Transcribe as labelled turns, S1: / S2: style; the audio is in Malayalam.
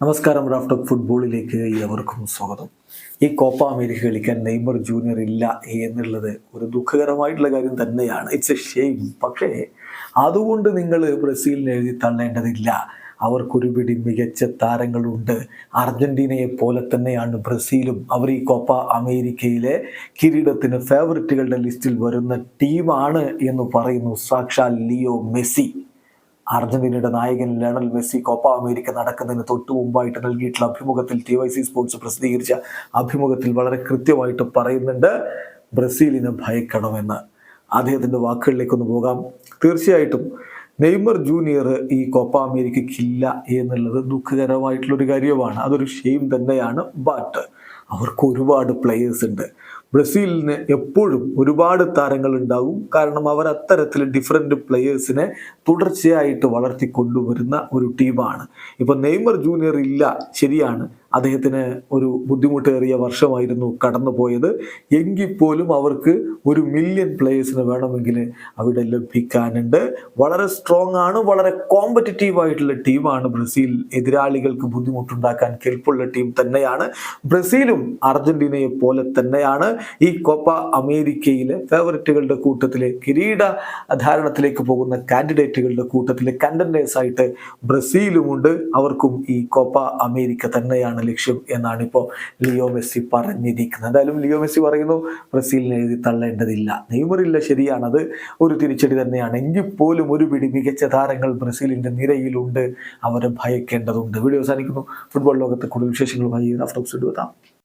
S1: നമസ്കാരം റാഫ്റ്റ് ഓഫ് ഫുട്ബോളിലേക്ക് എവർക്കും സ്വാഗതം. ഈ കോപ്പ അമേരിക്ക കളിക്കാൻ നെയ്മർ ജൂനിയർ ഇല്ല എന്നുള്ളത് ഒരു ദുഃഖകരമായിട്ടുള്ള കാര്യം തന്നെയാണ്. ഇറ്റ്സ് എ ഷെയിം പക്ഷേ അതുകൊണ്ട് നിങ്ങൾ ബ്രസീലിനെ എഴുതി തള്ളേണ്ടതില്ല. അവർക്കൊരു പിടി മികച്ച താരങ്ങളുണ്ട്. അർജന്റീനയെ പോലെ തന്നെയാണ് ബ്രസീലും. അവർ ഈ കോപ്പ അമേരിക്കയിലെ കിരീടത്തിന് ഫേവററ്റുകളുടെ ലിസ്റ്റിൽ വരുന്ന ടീമാണ് എന്ന് പറയുന്നു സാക്ഷാൽ ലിയോ മെസ്സി. അർജന്റീനയുടെ നായകൻ ലയണൽ മെസ്സി കോപ്പ അമേരിക്ക നടക്കുന്നതിന് തൊട്ടു മുമ്പായിട്ട് നൽകിയിട്ടുള്ള അഭിമുഖത്തിൽ ടി വൈ സി സ്പോർട്സ് പ്രസിദ്ധീകരിച്ച അഭിമുഖത്തിൽ വളരെ കൃത്യമായിട്ട് പറയുന്നുണ്ട്. ബ്രസീലിനെ ഭയക്കണമെന്ന് അദ്ദേഹത്തിന്റെ വാക്കുകളിലേക്കൊന്ന് പോകാം. തീർച്ചയായിട്ടും നെയ്മർ ജൂനിയർ ഈ കോപ്പ അമേരിക്കയ്ക്കില്ല എന്നുള്ളത് ദുഃഖകരമായിട്ടുള്ളൊരു കാര്യമാണ്. അതൊരു ഷെയിം തന്നെയാണ്. ബട്ട് അവർക്ക് ഒരുപാട് പ്ലെയേഴ്സ് ഉണ്ട്. ബ്രസീലിന് എപ്പോഴും ഒരുപാട് താരങ്ങൾ ഉണ്ടാകും. കാരണം അവർ അത്തരത്തിൽ ഡിഫറെന്റ് പ്ലെയേഴ്സിനെ തുടർച്ചയായിട്ട് വളർത്തിക്കൊണ്ടുവരുന്ന ഒരു ടീമാണ് ഇപ്പോൾ നെയ്മർ ജൂനിയർ ഇല്ല ശരിയാണ്. അദ്ദേഹത്തിന് ഒരു ബുദ്ധിമുട്ടേറിയ വർഷമായിരുന്നു കടന്നുപോയത്. എങ്കിൽ പോലും അവർക്ക് ഒരു മില്യൺ പ്ലേയേഴ്സിന് വേണമെങ്കിൽ അവിടെ ലഭിക്കാനുണ്ട്. വളരെ സ്ട്രോങ് ആണ് വളരെ കോമ്പറ്റിറ്റീവ് ആയിട്ടുള്ള ടീമാണ് ബ്രസീൽ എതിരാളികൾക്ക് ബുദ്ധിമുട്ടുണ്ടാക്കാൻ കെൽപ്പുള്ള ടീം തന്നെയാണ്. ബ്രസീലും അർജന്റീനയെ പോലെ തന്നെയാണ്. ഈ കോപ്പ അമേരിക്കയിലെ ഫേവററ്റുകളുടെ കൂട്ടത്തിലെ കിരീട ധാരണത്തിലേക്ക് പോകുന്ന കാൻഡിഡേറ്റുകളുടെ കൂട്ടത്തിലെ കണ്ടന്റേഴ്സ് ആയിട്ട് ബ്രസീലുമുണ്ട്. അവർക്കും ഈ കോപ്പ അമേരിക്ക തന്നെയാണ് ലക്ഷ്യം എന്നാണ് ഇപ്പോൾ ലിയോ മെസ്സി പറഞ്ഞിരിക്കുന്നത്. എന്തായാലും ലിയോ മെസ്സി പറയുന്നു ബ്രസീലിനെ എഴുതി തള്ളേണ്ടതില്ല. നെയ്മറില്ല ശരിയാണത് ഒരു തിരിച്ചടി തന്നെയാണ്. എങ്കിൽ പോലും ഒരു പിടി മികച്ച താരങ്ങൾ ബ്രസീലിന്റെ നിരയിലുണ്ട്. അവരെ ഭയക്കേണ്ടതുണ്ട്. വീഡിയോ അവസാനിക്കുന്നു. ഫുട്ബോൾ ലോകത്തെ കൂടുതൽ വിശേഷങ്ങളുമായി റഫ്റ്റോക്സ് എടുത്താം